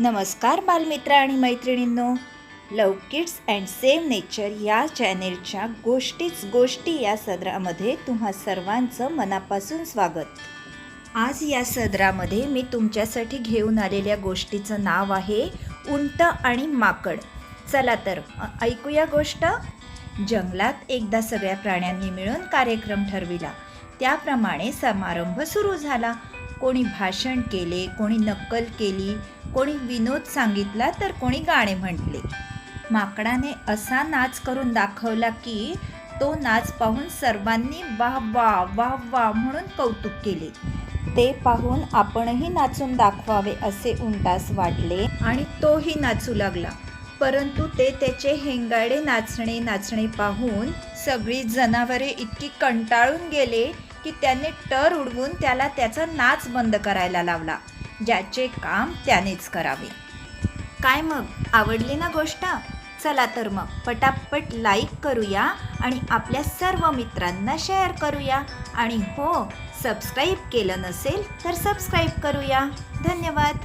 नमस्कार बालमित्र आणि मैत्रिणींनो. Love kids and same nature या चॅनेलच्या गोष्टीच गोष्टी या सदरामध्ये तुम्हा सर्वांचं मनापासून स्वागत. आज या सदरामध्ये मी तुमच्यासाठी घेऊन आलेल्या गोष्टीचं नाव आहे उंट आणि माकड. चला तर ऐकूया गोष्ट. जंगलात एकदा सगळ्या प्राण्यांनी मिळून कार्यक्रम ठरविला. त्याप्रमाणे समारंभ सुरू झाला. कोणी भाषण केले कोणी नक्कल केली कोणी विनोद सांगितला तर कोणी गाणे म्हटले. माकडाने असा नाच करून दाखवला की तो नाच पाहून सर्वांनी वा वा वाह वा म्हणून कौतुक केले. ते पाहून आपणही नाचून दाखवावे असे उंटास वाटले आणि तोही नाचू लागला. परंतु ते त्याचे हेंगाडे नाचणे नाचणे पाहून सगळी जनावरे इतकी कंटाळून गेले की त्याने टर उडवून त्याला त्याचा नाच बंद करायला लावला ज्याचे काम त्यानेच करावे. काय मग? आवडली ना गोष्ट? चला तर मग पटापट लाईक करूया आणि आपल्या सर्व मित्रांना शेअर करूया. आणि हो सबस्क्राईब केलं नसेल तर सबस्क्राईब करूया. धन्यवाद!